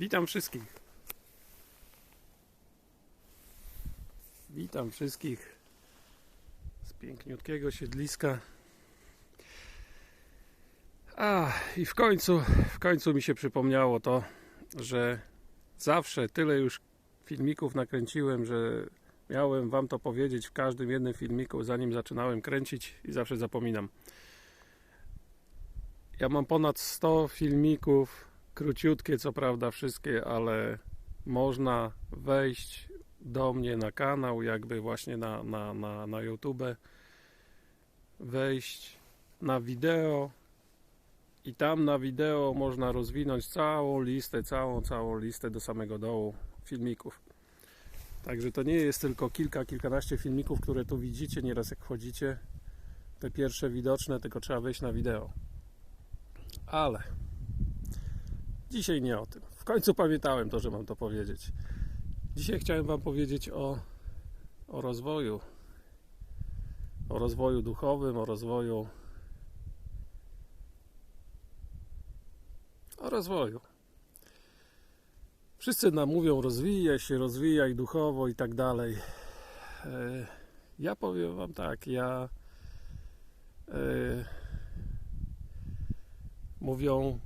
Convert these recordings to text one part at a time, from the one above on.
Witam wszystkich. Witam wszystkich z piękniutkiego siedliska. A i w końcu, w końcu mi się przypomniało to, że zawsze tyle już filmików nakręciłem, że miałem wam to powiedzieć w każdym jednym filmiku, zanim zaczynałem kręcić i zawsze zapominam. Ja mam ponad 100 filmików, króciutkie co prawda wszystkie, ale można wejść do mnie na kanał, jakby właśnie na, na, na, na YouTube, wejść na wideo i tam na wideo można rozwinąć całą listę, całą, całą listę do samego dołu filmików. Także to nie jest tylko kilka, kilkanaście filmików, które tu widzicie nieraz jak wchodzicie. Te pierwsze widoczne, tylko trzeba wejść na wideo. Ale dzisiaj nie o tym. W końcu pamiętałem to, że mam to powiedzieć. Dzisiaj chciałem Wam powiedzieć o, o rozwoju. O rozwoju duchowym, o rozwoju. O rozwoju. Wszyscy nam mówią, rozwijaj się, rozwijaj duchowo i tak dalej. E, Ja powiem Wam tak, ja. e, Mówią,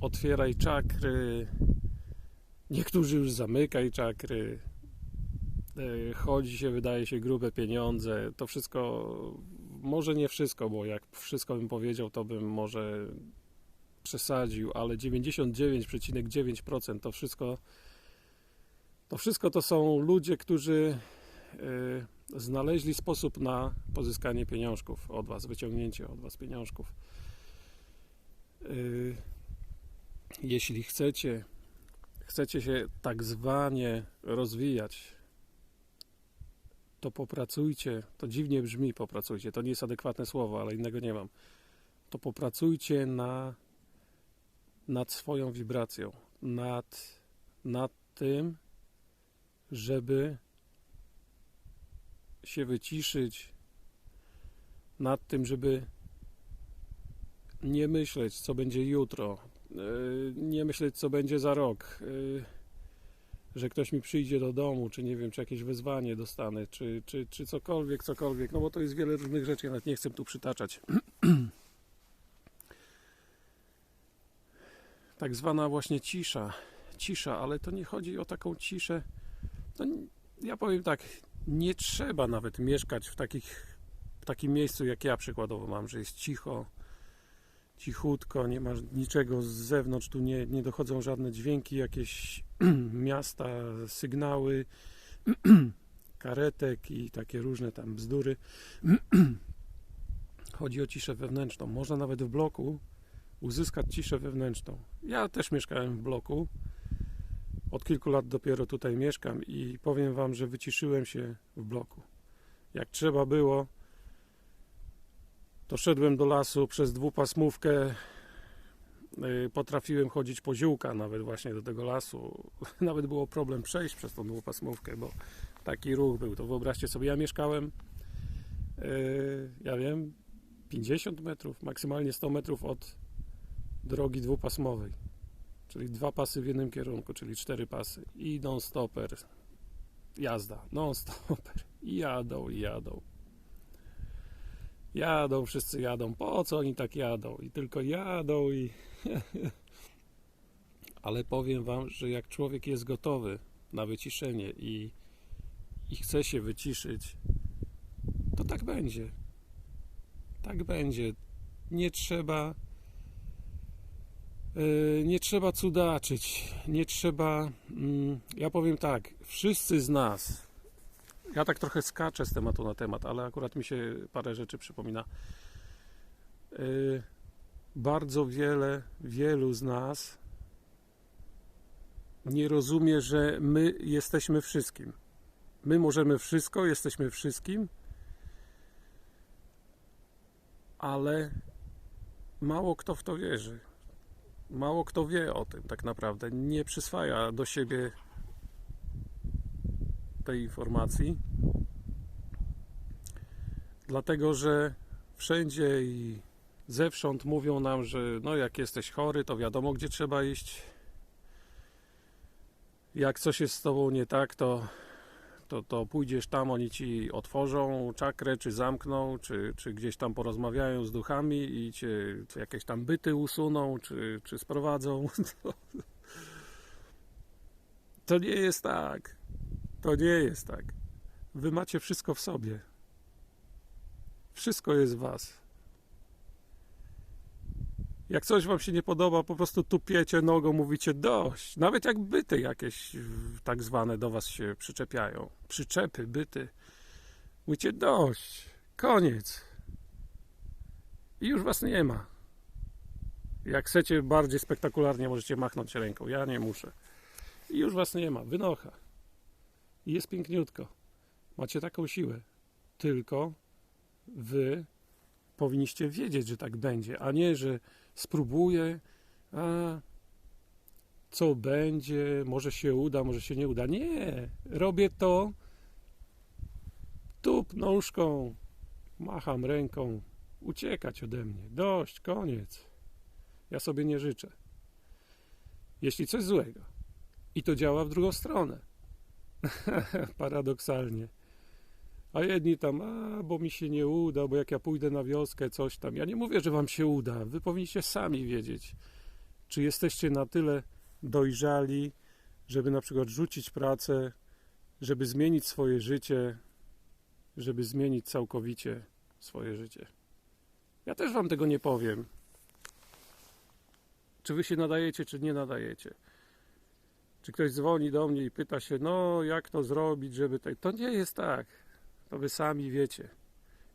otwieraj czakry. Niektórzy już zamykaj czakry. E, Chodzi się, wydaje się, grube pieniądze. To wszystko, może nie wszystko, bo jak wszystko bym powiedział, to bym może przesadził, ale 99,9% to wszystko to wszystko to są ludzie, którzy e, znaleźli sposób na pozyskanie pieniążków od Was, wyciągnięcie od Was pieniążków. E, Jeśli chcecie, chcecie się tak zwanie rozwijać, to popracujcie. To dziwnie brzmi, popracujcie. To nie jest adekwatne słowo, ale innego nie mam. To popracujcie na, nad swoją wibracją, nad, nad tym, żeby się wyciszyć, nad tym, żeby nie myśleć, co będzie jutro, nie myśleć, co będzie za rok, yy, że ktoś mi przyjdzie do domu, czy nie wiem, czy jakieś wezwanie dostanę, czy, czy, czy cokolwiek, cokolwiek, no bo to jest wiele różnych rzeczy, ja nawet nie chcę tu przytaczać. tak zwana właśnie cisza, cisza, ale to nie chodzi o taką ciszę, no, ja powiem tak, nie trzeba nawet mieszkać w, takich, w takim miejscu, jak ja przykładowo mam, że jest cicho, cichutko, nie ma niczego z zewnątrz, tu nie, nie dochodzą żadne dźwięki, jakieś miasta, sygnały, karetek i takie różne tam bzdury. Chodzi o ciszę wewnętrzną. Można nawet w bloku uzyskać ciszę wewnętrzną. Ja też mieszkałem w bloku. Od kilku lat dopiero tutaj mieszkam i powiem Wam, że wyciszyłem się w bloku. Jak trzeba było, to szedłem do lasu przez dwupasmówkę. Yy, Potrafiłem chodzić po ziółka nawet właśnie do tego lasu. Nawet było problem przejść przez tą dwupasmówkę, bo taki ruch był. To wyobraźcie sobie, ja mieszkałem, yy, ja wiem, 50 metrów, maksymalnie 100 metrów od drogi dwupasmowej. Czyli dwa pasy w jednym kierunku, czyli cztery pasy. I non-stopper. Jazda, non-stopper. I jadą, i jadą. Jadą, wszyscy jadą. Po co oni tak jadą? I tylko jadą i... Ale powiem wam, że jak człowiek jest gotowy na wyciszenie i, i chce się wyciszyć, to tak będzie. Tak będzie. Nie trzeba Yy, nie trzeba cudaczyć, nie trzeba. mm, Ja powiem tak, wszyscy z nas, ja tak trochę skaczę z tematu na temat, ale akurat mi się parę rzeczy przypomina. Yy, Bardzo wiele, wielu z nas nie rozumie, że my jesteśmy wszystkim. My możemy wszystko, jesteśmy wszystkim, ale mało kto w to wierzy mało kto wie o tym tak naprawdę. Nie przyswaja do siebie tej informacji. Dlatego, że wszędzie i zewsząd mówią nam, że no jak jesteś chory, to wiadomo gdzie trzeba iść. Jak coś jest z tobą nie tak, to, to, to pójdziesz tam, oni ci otworzą czakrę, czy zamkną, czy, czy gdzieś tam porozmawiają z duchami i cię jakieś tam byty usuną, czy, czy sprowadzą. To nie jest tak. To nie jest tak. Wy macie wszystko w sobie. Wszystko jest w was. Jak coś wam się nie podoba, po prostu tupiecie nogą, mówicie dość. Nawet jak byty jakieś tak zwane do was się przyczepiają. Przyczepy, byty. Mówicie dość. Koniec. I już was nie ma. Jak chcecie bardziej spektakularnie, możecie machnąć ręką. Ja nie muszę. I już was nie ma. Wynocha. I jest piękniutko. Macie taką siłę. Tylko wy powinniście wiedzieć, że tak będzie, a nie, że spróbuję, a co będzie, może się uda, może się nie uda. Nie, robię to, tup nóżką, macham ręką, uciekać ode mnie. Dość, koniec. Ja sobie nie życzę. Jeśli coś złego i to działa w drugą stronę, paradoksalnie, a jedni tam, a bo mi się nie uda, bo jak ja pójdę na wioskę, coś tam. Ja nie mówię, że wam się uda. Wy powinniście sami wiedzieć, czy jesteście na tyle dojrzali, żeby na przykład rzucić pracę, żeby zmienić swoje życie, żeby zmienić całkowicie swoje życie. Ja też wam tego nie powiem. Czy wy się nadajecie, czy nie nadajecie. Czy ktoś dzwoni do mnie i pyta się, no jak to zrobić, żeby tak. To nie jest tak. To wy sami wiecie.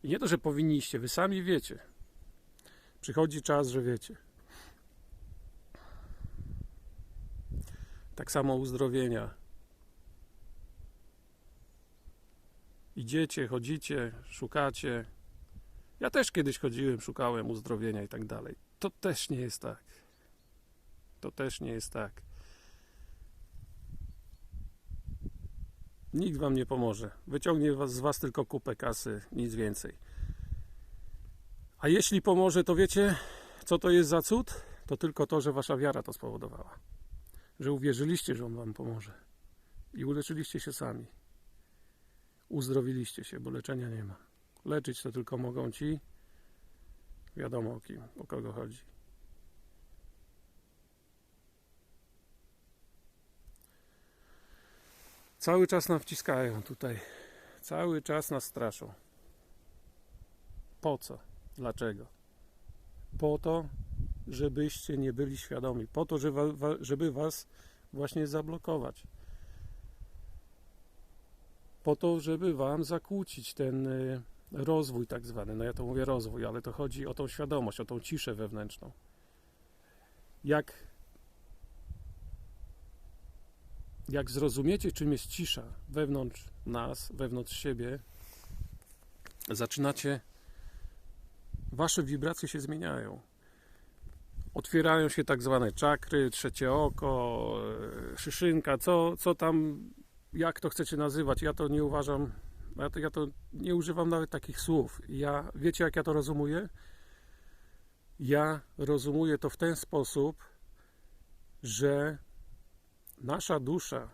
I nie to, że powinniście, wy sami wiecie. Przychodzi czas, że wiecie. Tak samo uzdrowienia. Idziecie, chodzicie, szukacie. Ja też kiedyś chodziłem, szukałem uzdrowienia i tak dalej. To też nie jest tak. To też nie jest tak. Nikt wam nie pomoże. Wyciągnie z was tylko kupę kasy, nic więcej. A jeśli pomoże, to wiecie, co to jest za cud? To tylko to, że wasza wiara to spowodowała. Że uwierzyliście, że on wam pomoże. I uleczyliście się sami. Uzdrowiliście się, bo leczenia nie ma. Leczyć to tylko mogą ci, wiadomo o kim, o kogo chodzi. Cały czas nam wciskają tutaj. Cały czas nas straszą. Po co? Dlaczego? Po to, żebyście nie byli świadomi. Po to, żeby, wa- żeby was właśnie zablokować. Po to, żeby wam zakłócić ten y, rozwój tak zwany. No ja to mówię rozwój, ale to chodzi o tą świadomość, o tą ciszę wewnętrzną. Jak jak zrozumiecie, czym jest cisza wewnątrz nas, wewnątrz siebie, zaczynacie, wasze wibracje się zmieniają. Otwierają się tak zwane czakry, trzecie oko, e, szyszynka, co, co tam, jak to chcecie nazywać. Ja to nie uważam, ja to, ja to nie używam nawet takich słów. Ja, wiecie, jak ja to rozumuję? Ja rozumuję to w ten sposób, że nasza dusza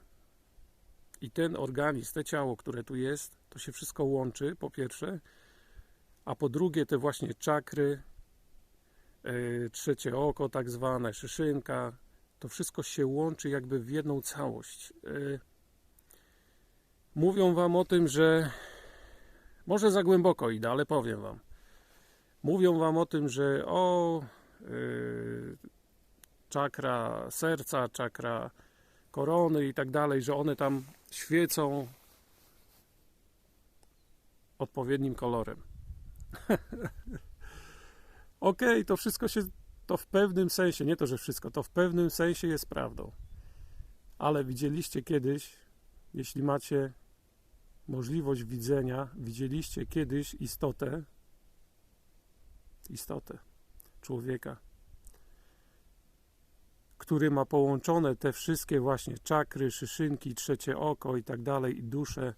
i ten organizm, te ciało, które tu jest, to się wszystko łączy, po pierwsze, a po drugie te właśnie czakry, yy, trzecie oko, tak zwane, szyszynka, to wszystko się łączy jakby w jedną całość. Yy, mówią wam o tym, że może za głęboko idę, ale powiem wam. Mówią wam o tym, że o yy, czakra serca, czakra korony i tak dalej, że one tam świecą odpowiednim kolorem. Okej, to wszystko się, to w pewnym sensie, nie to, że wszystko, to w pewnym sensie jest prawdą. Ale widzieliście kiedyś, jeśli macie możliwość widzenia, widzieliście kiedyś istotę, istotę człowieka, który ma połączone te wszystkie właśnie czakry, szyszynki, trzecie oko i tak dalej, i duszę,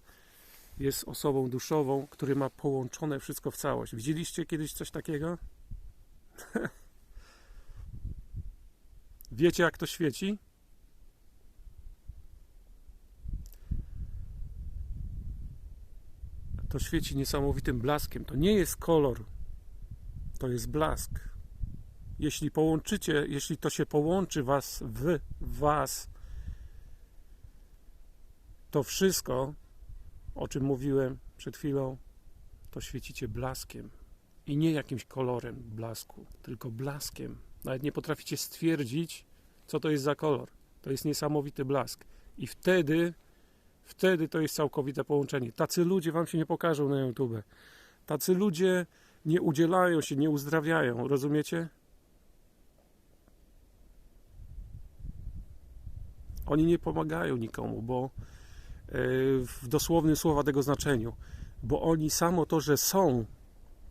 jest osobą duszową, który ma połączone wszystko w całość. Widzieliście kiedyś coś takiego? Wiecie, jak to świeci? To świeci niesamowitym blaskiem. To nie jest kolor, to jest blask. Jeśli połączycie, jeśli to się połączy was w was, to wszystko, o czym mówiłem przed chwilą, to świecicie blaskiem. I nie jakimś kolorem blasku, tylko blaskiem. Nawet nie potraficie stwierdzić, co to jest za kolor. To jest niesamowity blask. I wtedy, wtedy to jest całkowite połączenie. Tacy ludzie wam się nie pokażą na YouTube. Tacy ludzie nie udzielają się, nie uzdrawiają, rozumiecie? Oni nie pomagają nikomu, bo e, w dosłownym słowa tego znaczeniu, bo oni samo to, że są,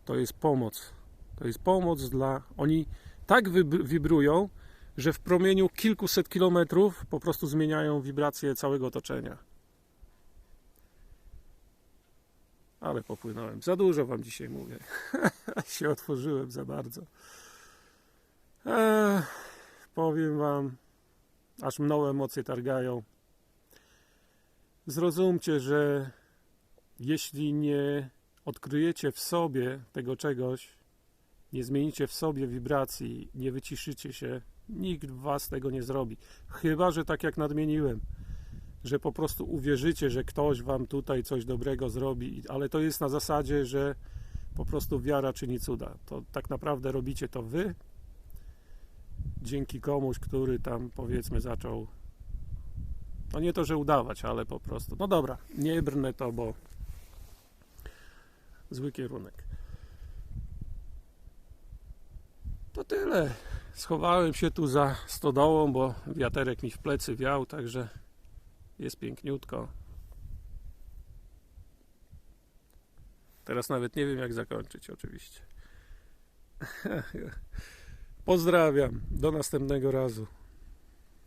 to jest pomoc. To jest pomoc dla. Oni tak wib- wibrują, że w promieniu kilkuset kilometrów po prostu zmieniają wibracje całego otoczenia. Ale popłynąłem. Za dużo wam dzisiaj mówię. się otworzyłem za bardzo. Ech, powiem wam, aż mną emocje targają. Zrozumcie, że jeśli nie odkryjecie w sobie tego czegoś, nie zmienicie w sobie wibracji, nie wyciszycie się, nikt was tego nie zrobi. Chyba, że tak jak nadmieniłem, że po prostu uwierzycie, że ktoś wam tutaj coś dobrego zrobi, ale to jest na zasadzie, że po prostu wiara czyni cuda. To tak naprawdę robicie to wy, dzięki komuś, który tam powiedzmy zaczął, no nie to, że udawać, ale po prostu, no dobra, nie brnę to, bo zły kierunek. To tyle. Schowałem się tu za stodołą, bo wiaterek mi w plecy wiał, także jest piękniutko. Teraz nawet nie wiem, jak zakończyć, oczywiście. Pozdrawiam. Do następnego razu.